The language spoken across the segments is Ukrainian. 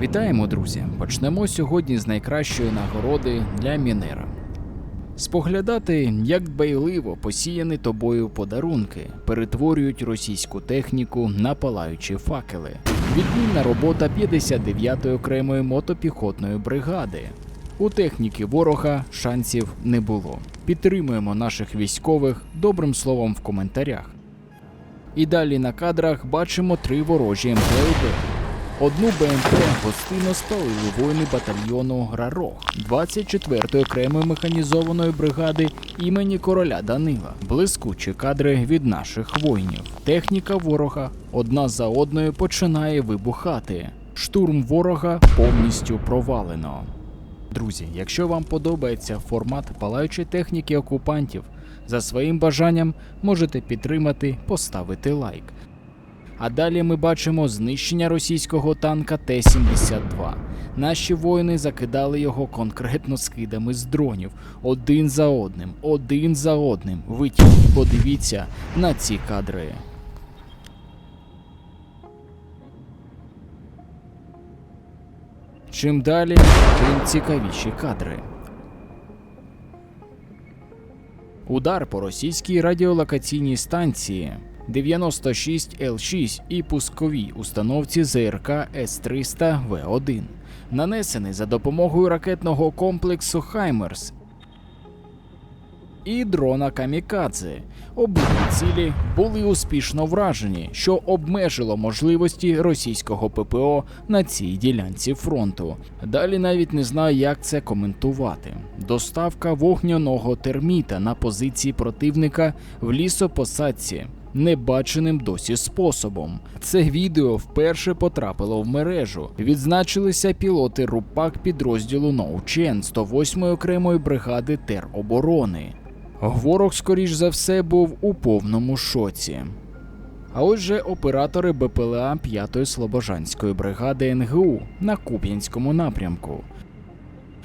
Вітаємо, друзі! Почнемо сьогодні з найкращої нагороди для Мінера. Споглядати, як дбайливо посіяні тобою подарунки перетворюють російську техніку на палаючі факели. Відмінна робота 59-ї окремої мотопіхотної бригади. У техніки ворога шансів не було. Підтримуємо наших військових добрим словом в коментарях. І далі на кадрах бачимо три ворожі МПЛБ. Одну БМП гостинно спалили воїни батальйону Грарох 24-ї окремої механізованої бригади імені короля Данила. Блискучі кадри від наших воїнів. Техніка ворога одна за одною починає вибухати. Штурм ворога повністю провалено. Друзі, якщо вам подобається формат палаючої техніки окупантів, за своїм бажанням можете підтримати, поставити лайк. А далі ми бачимо знищення російського танка Т-72. Наші воїни закидали його конкретно скидами з дронів один за одним, один за одним. Ви подивіться на ці кадри. Чим далі, тим цікавіші кадри. Удар по російській радіолокаційній станції 96 Л6 і пусковій установці ЗРК С-300 В1, нанесений за допомогою ракетного комплексу Хаймерс і дрона Камікадзе. Обидві цілі були успішно вражені, що обмежило можливості російського ППО на цій ділянці фронту. Далі навіть не знаю, як це коментувати. Доставка вогняного терміта на позиції противника в лісопосадці. Небаченим досі способом. Це відео вперше потрапило в мережу. Відзначилися пілоти РУПАК підрозділу Ноучен 108-ї окремої бригади тероборони. Ворог, скоріш за все, був у повному шоці. А отже, оператори БПЛА 5-ї Слобожанської бригади НГУ на Куп'янському напрямку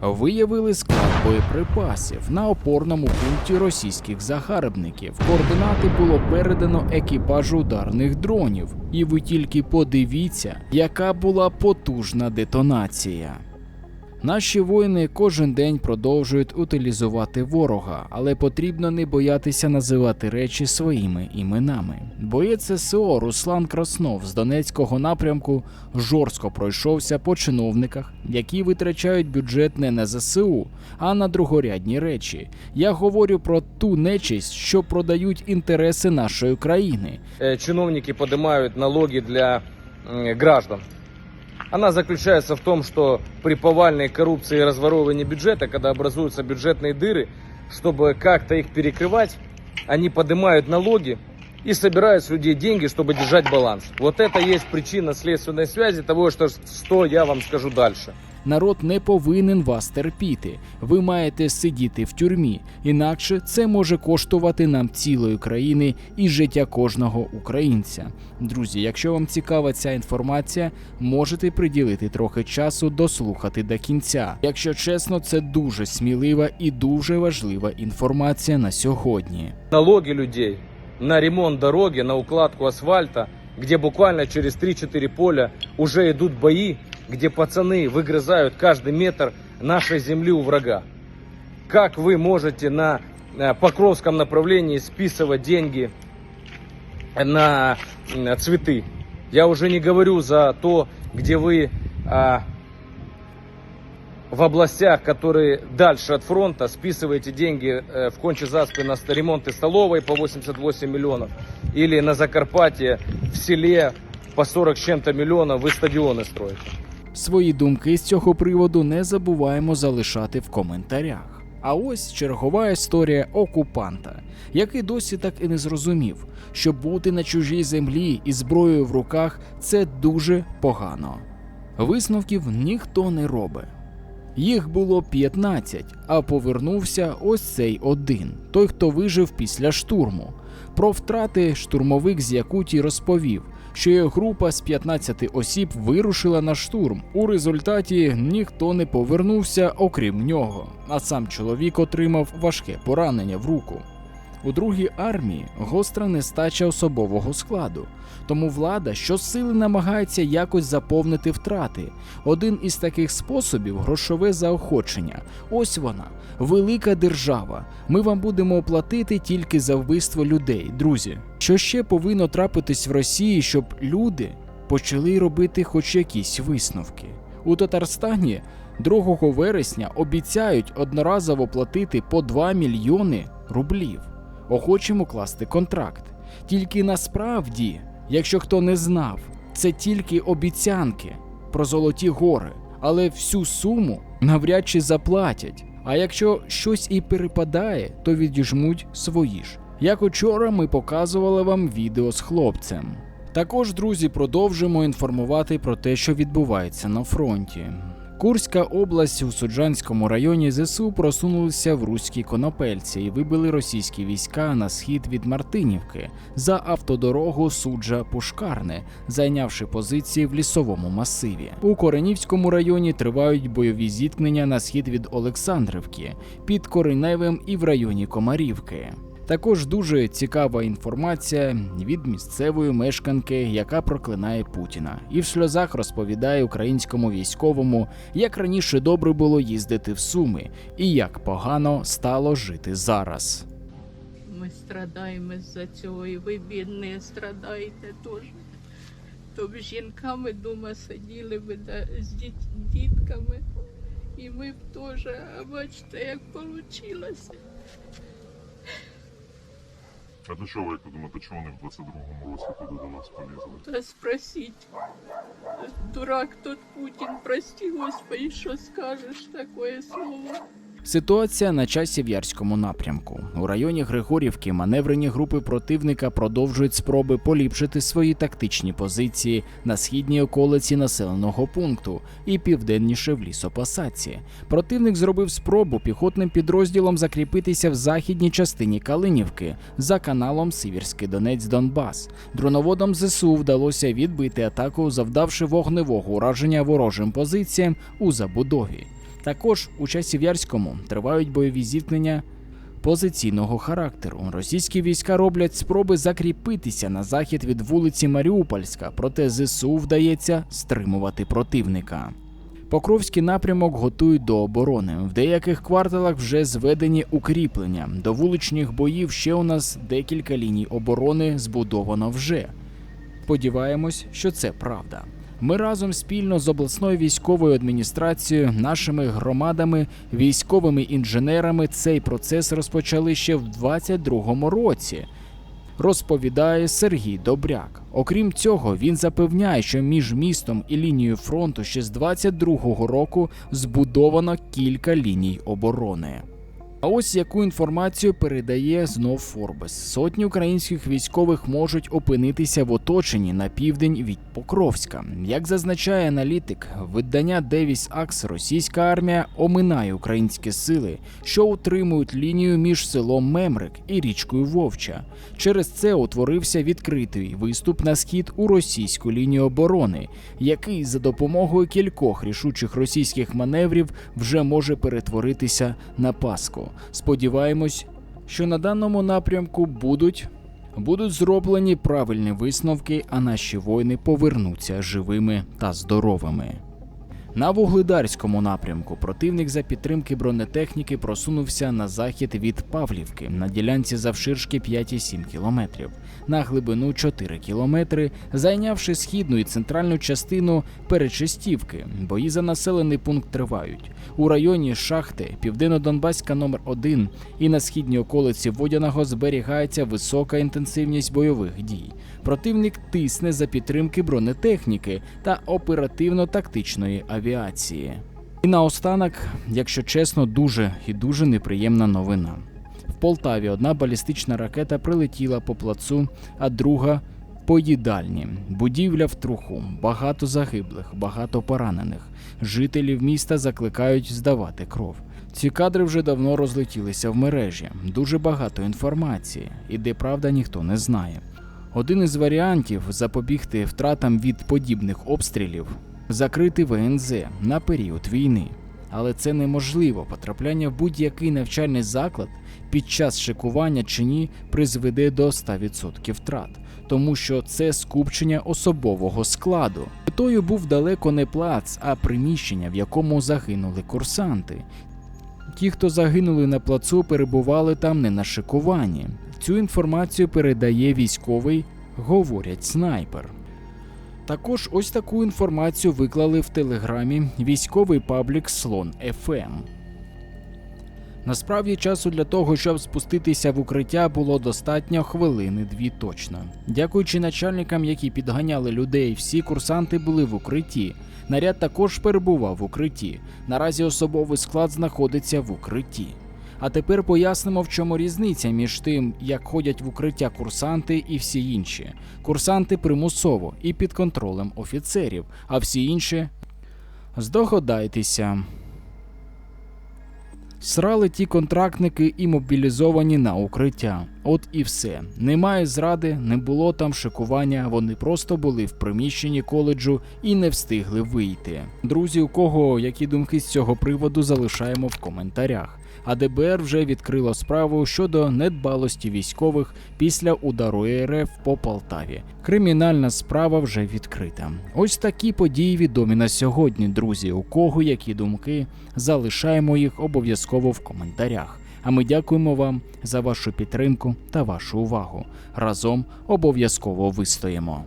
виявили склад боєприпасів на опорному пункті російських загарбників. Координати було передано екіпажу ударних дронів, і ви тільки подивіться, яка була потужна детонація. Наші воїни кожен день продовжують утилізувати ворога, але потрібно не боятися називати речі своїми іменами. Боєць ССО Руслан Краснов з Донецького напрямку жорстко пройшовся по чиновниках, які витрачають бюджет не на ЗСУ, а на другорядні речі. Я говорю про ту нечисть, що продають інтереси нашої країни. э, чиновники поднимают налоги для граждан. Она заключается в том, что при повальной коррупции и разворовывании бюджета, когда образуются бюджетные дыры, чтобы как-то их перекрывать, они поднимают налоги и собирают с людей деньги, чтобы держать баланс. Вот это есть причина следственной связи того, что, что я вам скажу дальше. Народ не повинен вас терпіти. Ви маєте сидіти в тюрмі, інакше це може коштувати нам цілої країни і життя кожного українця. Друзі, якщо вам цікава ця інформація, можете приділити трохи часу дослухати до кінця. Якщо чесно, це дуже смілива і дуже важлива інформація на сьогодні. налоги людей на ремонт дороги, на укладку асфальта, где буквально через 3-4 поля уже идут бои, где пацаны выгрызают каждый метр нашей земли у врага. Как вы можете на э, Покровском направлении списывать деньги на м, цветы? Я уже не говорю за то, где вы а, в областях, которые дальше от фронта, списываете деньги э, в Конче-Заспе на ст- ремонты столовой по 88 миллионов или на Закарпатье в селе по 40 с чем-то миллионов вы стадионы строите. Свої думки з цього приводу не забуваємо залишати в коментарях. А ось чергова історія окупанта, який досі так і не зрозумів, що бути на чужій землі і зброєю в руках це дуже погано. Висновків ніхто не робить. Їх було 15, а повернувся ось цей один, той, хто вижив після штурму. Про втрати штурмовик з Якутії розповів, що його група з 15 осіб вирушила на штурм. У результаті ніхто не повернувся, окрім нього, а сам чоловік отримав важке поранення в руку. У другій армії гостра нестача особового складу, тому влада щосили намагається якось заповнити втрати. Один із таких способів грошове заохочення. Ось вона, велика держава. Ми вам будемо платити тільки за вбивство людей, друзі. Що ще повинно трапитись в Росії, щоб люди почали робити хоч якісь висновки? У Татарстані 2 вересня обіцяють одноразово платити по 2 мільйони рублів. Охочемо класти контракт. Тільки насправді, якщо хто не знав, це тільки обіцянки про золоті гори, але всю суму навряд чи заплатять. А якщо щось і перепадає, то відіжмуть свої ж. Як учора ми показували вам відео з хлопцем. Також, друзі, продовжимо інформувати про те, що відбувається на фронті. Курська область у Суджанському районі ЗСУ просунулися в руські конопельці і вибили російські війська на схід від Мартинівки за автодорогу суджа Пушкарне, зайнявши позиції в лісовому масиві. У Коренівському районі тривають бойові зіткнення на схід від Олександрівки, під Кореневим і в районі Комарівки. Також дуже цікава інформація від місцевої мешканки, яка проклинає Путіна, і в сльозах розповідає українському військовому, як раніше добре було їздити в Суми, і як погано стало жити зараз. Ми страдаємо з-за цього, і ви, бідні, страдаєте теж. То б жінками вдома сиділи да, з діт, дітками, і ми б теж, бачите, як вийшло. А для чого, як ви думаєте, чому вони в 22-му році туди до нас полізли? Та спросіть, дурак тот Путін, прости, Господи, що скажеш таке слово? Ситуація на часі в Ярському напрямку. У районі Григорівки маневрені групи противника продовжують спроби поліпшити свої тактичні позиції на східній околиці населеного пункту і південніше в лісопосадці. Противник зробив спробу піхотним підрозділом закріпитися в західній частині Калинівки за каналом Сивірський Донець Донбас. Дроноводам ЗСУ вдалося відбити атаку, завдавши вогневого ураження ворожим позиціям у забудові. Також у Часів'ярському тривають бойові зіткнення позиційного характеру. Російські війська роблять спроби закріпитися на захід від вулиці Маріупольська, проте ЗСУ вдається стримувати противника. Покровський напрямок готують до оборони. В деяких кварталах вже зведені укріплення. До вуличних боїв ще у нас декілька ліній оборони збудовано вже. Сподіваємось, що це правда. Ми разом спільно з обласною військовою адміністрацією, нашими громадами, військовими інженерами цей процес розпочали ще в 22-му році. Розповідає Сергій Добряк. Окрім цього, він запевняє, що між містом і лінією фронту ще з 22-го року збудовано кілька ліній оборони. А ось яку інформацію передає знов Форбес. Сотні українських військових можуть опинитися в оточенні на південь від Покровська. Як зазначає аналітик, видання Девіс Акс, російська армія оминає українські сили, що утримують лінію між селом Мемрик і річкою Вовча. Через це утворився відкритий виступ на схід у російську лінію оборони, який за допомогою кількох рішучих російських маневрів вже може перетворитися на паску. Сподіваємось, що на даному напрямку будуть. Будуть зроблені правильні висновки, а наші воїни повернуться живими та здоровими. На вугледарському напрямку противник за підтримки бронетехніки просунувся на захід від Павлівки на ділянці завширшки 5,7 кілометрів, на глибину 4 кілометри, зайнявши східну і центральну частину Перечистівки. Бої за населений пункт тривають. У районі шахти Південно-Донбаська номер 1 і на східній околиці Водяного зберігається висока інтенсивність бойових дій. Противник тисне за підтримки бронетехніки та оперативно-тактичної авіації. І наостанок, якщо чесно, дуже і дуже неприємна новина. В Полтаві одна балістична ракета прилетіла по плацу, а друга по їдальні. Будівля в труху, багато загиблих, багато поранених. Жителів міста закликають здавати кров. Ці кадри вже давно розлетілися в мережі. Дуже багато інформації, і де правда ніхто не знає. Один із варіантів запобігти втратам від подібних обстрілів закрити ВНЗ на період війни. але це неможливо. Потрапляння в будь-який навчальний заклад під час шикування чи ні призведе до 100% втрат, тому що це скупчення особового складу. Метою був далеко не плац, а приміщення, в якому загинули курсанти. Ті, хто загинули на плацу, перебували там не на шикуванні. Цю інформацію передає військовий, говорять снайпер. Також ось таку інформацію виклали в телеграмі військовий паблік Слон FM. Насправді часу для того, щоб спуститися в укриття, було достатньо хвилини дві точно. Дякуючи начальникам, які підганяли людей, всі курсанти були в укритті. Наряд також перебував в укритті. Наразі особовий склад знаходиться в укритті. А тепер пояснимо, в чому різниця між тим, як ходять в укриття курсанти і всі інші. Курсанти примусово і під контролем офіцерів, а всі інші здогадайтеся. Срали ті контрактники і мобілізовані на укриття. От і все. Немає зради, не було там шикування, вони просто були в приміщенні коледжу і не встигли вийти. Друзі, у кого які думки з цього приводу залишаємо в коментарях. А ДБР вже відкрило справу щодо недбалості військових після удару РФ по Полтаві. Кримінальна справа вже відкрита. Ось такі події відомі на сьогодні, друзі. У кого які думки, залишаємо їх обов'язково в коментарях. А ми дякуємо вам за вашу підтримку та вашу увагу. Разом обов'язково вистоїмо.